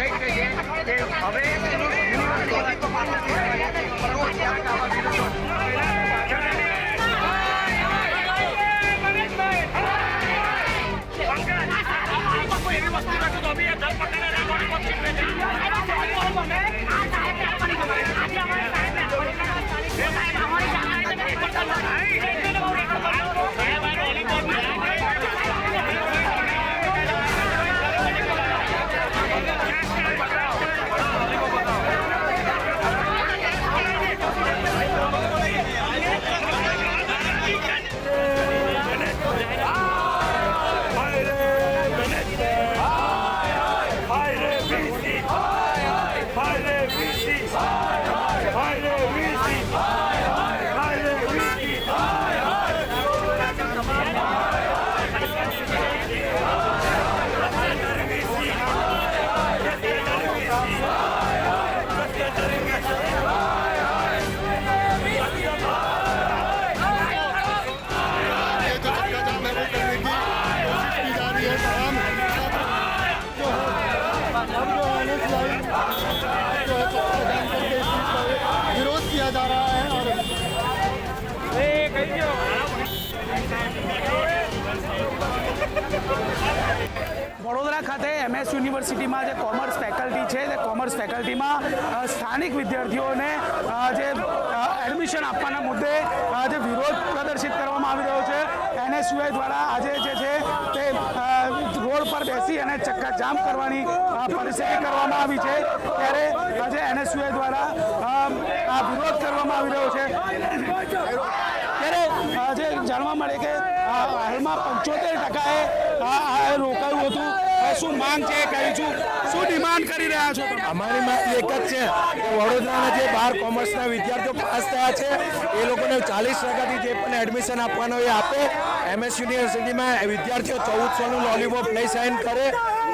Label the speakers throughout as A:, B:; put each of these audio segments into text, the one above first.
A: આવે છે. કે હવે
B: ખાતે એમએસ યુનિવર્સિટીમાં જે કોમર્સ ફેકલ્ટી છે તે કોમર્સ ફેકલ્ટીમાં સ્થાનિક વિદ્યાર્થીઓને જે એડમિશન આપવાના મુદ્દે જે વિરોધ પ્રદર્શિત કરવામાં આવી રહ્યો છે. એનએસયુઆઈ દ્વારા આજે જે છે તે રોડ પર બેસી અને ચક્કા જામ કરવાની પરિસ્થિતિ કરવામાં આવી છે. ત્યારે આજે એનએસયુઆઈ દ્વારા આ વિરોધ કરવામાં આવી રહ્યો છે. ત્યારે આજે જાણવા મળે કે હાલમાં પંચોતેર ટકાએ આ આ રોકાયું હતું આ શું માંગ છે કહી છું. શું ડિમાન્ડ કરી રહ્યા છો
C: અમારી માંગ એક જ છે કે વડોદરાના જે બાર કોમર્સના વિદ્યાર્થીઓ પાસ થયા છે, એ લોકોને ચાલીસ ટકાથી જે પણ એડમિશન આપવાનો એ આપે. એમએસ યુનિવર્સિટીમાં વિદ્યાર્થીઓ ચૌદસોનું લોલીપોપ લઈ સાઇન કરે.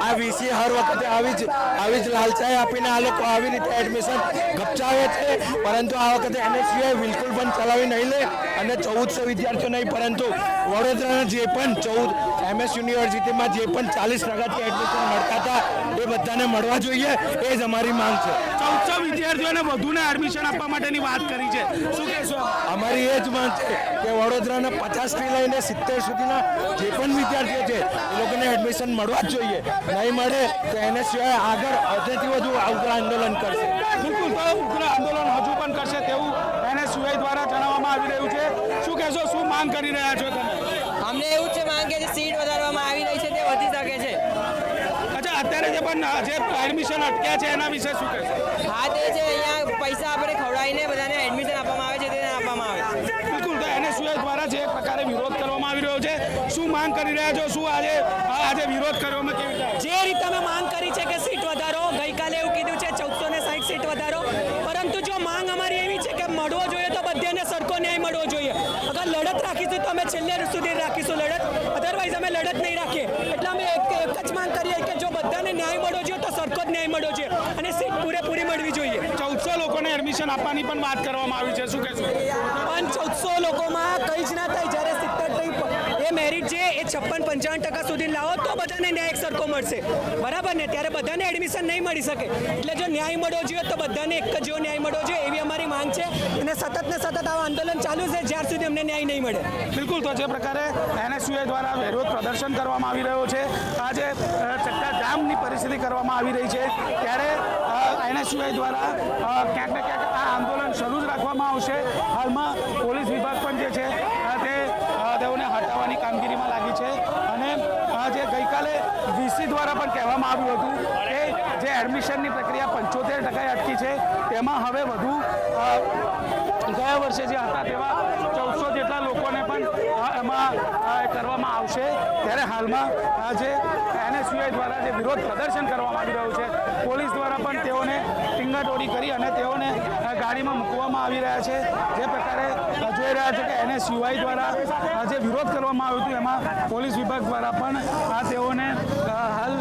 C: આ વીસી હર વખતે આવી જ આવી જ લાલચાઈ આપીને આ લોકો આવી રીતે એડમિશન ગપચાવે છે. પરંતુ આ વખતે એનએસયુઆઈ બિલકુલ પણ ચલાવી નહીં લે અને ચૌદસો વિદ્યાર્થીઓ નહીં, પરંતુ વડોદરાના જે પણ ચૌદ એમએસ યુનિવર્સિટીમાં જે પણ ચાલીસ ટકાથી એડમિશન મળતા હતા એ બધાને મળવા જોઈએ એ જ અમારી માંગ છે.
B: ચૌદસો વિદ્યાર્થીઓને વધુને એડમિશન આપવા માટેની વાત કરી છે. શું કહેશો
C: અમારી એ જ માંગ છે કે વડોદરાના પચાસથી લઈને સિત્તેર સુધીના જે પણ વિદ્યાર્થીઓ છે એ લોકોને એડમિશન મળવા જ જોઈએ. નહીં મળે તો એને સિવાય આગળ અડધેથી વધુ ઉગ્ર આંદોલન કરશે.
B: બિલકુલ તો ઉગ્ર આંદોલન હજુ પણ કરશે તેવું એને સિવાય દ્વારા જણાવવામાં આવી રહ્યું છે. શું કહેશો શું માંગ કરી રહ્યા છો તમે?
D: અમને એવું જ છે માંગ કે સીટ વધારવામાં આવી રહી છે તે વધી શકે છે.
B: અચ્છા અત્યારે જે પણ જે એડમિશન અટક્યા છે એના વિશે શું કહેશો?
D: હા તે છે અહીંયા પૈસા આપણે ખવડાવીને બધાને એડમિશન આપવામાં આવે છે તેને આપવામાં આવે છે.
B: બિલકુલ તો એનએસયુઆઈ દ્વારા જે પ્રકારે વિરોધ કરવામાં આવી રહ્યો છે શું માંગ કરી રહ્યા છો? શું આજે આજે વિરોધ કરવામાં કેવી રીતે
E: જે રીતે અમે માંગ કરી છે કે સીટ વધારો ગઈકાલે એવું કીધું છે ચૌદસો ને સાઠ સીટ વધારો પરંતુ જો માંગ અમારી એવી છે કે મળવો જોઈએ તો બધાને સરખો ન્યાય મળવો જોઈએ. અગર લડત રાખીશું તો અમે છેલ્લે સુધી રાખીશું લડત. અધરવાઇઝ અમે લડત નહીં રાખીએ. એટલે અમે એક એક જ માંગ કરીએ કે જો બધાને ન્યાય મળવો જોઈએ તો સરખો જ ન્યાય મળવો જોઈએ. અને સીટ પૂરેપૂરી મળવી જોઈએ.
B: ચૌદસો લોકોને એડમિશન આપવાની પણ વાત કરવામાં આવી છે. શું કહેશો?
E: પણ ચૌદસો લોકોમાં કંઈ જ ના થાય. જ્યારે મેરિટ છે એ છપ્પન પંચાવન ટકા સુધી લાવો તો બધાને ન્યાય સરખો મળશે. બરાબર ને? ત્યારે બધાને એડમિશન નહીં મળી શકે. એટલે જો ન્યાય મળવો જોઈએ તો બધાને એક જ જેવો ન્યાય મળવો જોઈએ એવી અમારી માંગ છે અને સતત ને સતત આવા આંદોલન ચાલુ છે જ્યાર સુધી અમને ન્યાય નહીં મળે.
B: બિલકુલ તો જે પ્રકારે એનએસયુએ દ્વારા વિરોધ પ્રદર્શન કરવામાં આવી રહ્યો છે આજે અ, ચક્કા જામની પરિસ્થિતિ કરવામાં આવી રહી છે ત્યારે એનએસયુએ દ્વારા ક્યાંક ને ક્યાંક આ આંદોલન શરૂ જ રાખવામાં આવશે. હાલમાં પોલીસ વિભાગ પણ જે છે તેઓને હટાવવાની કામગીરીમાં લાગી છે અને જે ગઈકાલે વીસી દ્વારા પણ કહેવામાં આવ્યું હતું કે જે એડમિશનની પ્રક્રિયા પંચોતેર ટકાએ અટકી છે, તેમાં હવે વધુ ગયા વર્ષે જે હતા તેવા ચૌદસો જેટલા લોકોને પણ એમાં કરવામાં આવશે. ત્યારે હાલમાં આ જે એનએસયુઆઈ દ્વારા જે વિરોધ પ્રદર્શન કરવામાં આવી રહ્યું છે, પોલીસ દ્વારા પણ તેઓને ટીંગાટોડી કરી અને તેઓને ગાડીમાં મૂકવામાં આવી રહ્યા છે. જે પ્રકારે જોઈ રહ્યા છે કે એનએસયુઆઈ દ્વારા જે વિરોધ કરવામાં આવ્યો હતો, એમાં પોલીસ વિભાગ દ્વારા પણ આ તેઓને હાલ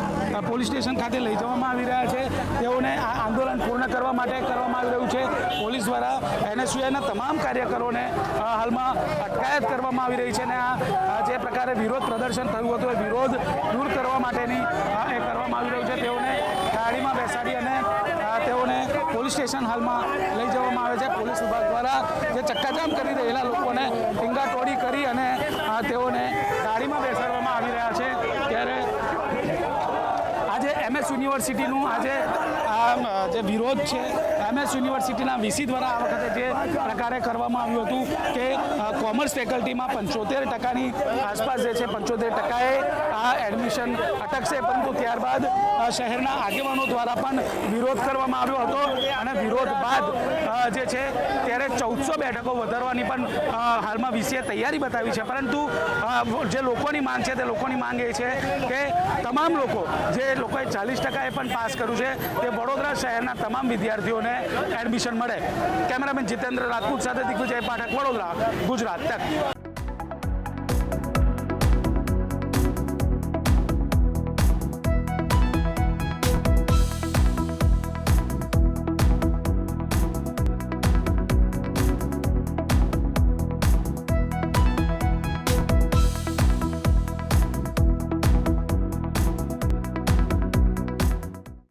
B: પોલીસ સ્ટેશન ખાતે લઈ જવામાં આવી રહ્યા છે. તેઓને આ આંદોલન પૂર્ણ કરવા માટે કરવામાં આવી રહ્યું છે. પોલીસ દ્વારા એનએસયુઆઈના તમામ કાર્યકરોને હાલમાં અટકાયત કરવામાં આવી રહી છે અને આ જે પ્રકારે વિરોધ પ્રદર્શન થયું હતું. એ વિરોધ દૂર કરવા માટેની એ કરવામાં આવી રહ્યું છે. તેઓને ગાડીમાં બેસાડી અને તેઓને પોલીસ સ્ટેશન હાલમાં લઈ જવામાં આવે છે. પોલીસ વિભાગ દ્વારા જે ચક્કાજામ કરી રહેલા લોકોને ટીંગાટોડી કરી અને તેઓને ગાડીમાં બેસાડવામાં આવી રહ્યા છે. ત્યારે આજે એમએસ યુનિવર્સિટીનું આજે આ જે વિરોધ છે એમએસ યુનિવર્સિટીના વીસી દ્વારા આ વખતે જે પ્રકારે કરવામાં આવ્યું હતું કે કોમર્સ ફેકલ્ટીમાં પંચોતેર ટકાની આસપાસ જે છે, પંચોતેર ટકાએ આ એડમિશન અટકશે. પરંતુ ત્યારબાદ શહેરના આગેવાનો દ્વારા પણ વિરોધ કરવામાં આવ્યો હતો. અને વિરોધ બાદ જે છે, ત્યારે ચૌદસો બેઠકો વધારવાની પણ હાલમાં વીસીએ તૈયારી બતાવી છે. પરંતુ જે લોકોની માંગ છે, તે લોકોની માંગ એ છે કે, તમામ લોકો, જે લોકોએ ચાલીસ ટકાએ પણ પાસ કર્યું છે, તે વડોદરા શહેરના તમામ વિદ્યાર્થીઓને એડમિશન મળે. કેમેરામેન જીતેન્દ્ર રાજપૂત સાથે દિગ્વિજય પાઠક, વડોદરા, ગુજરાત. તક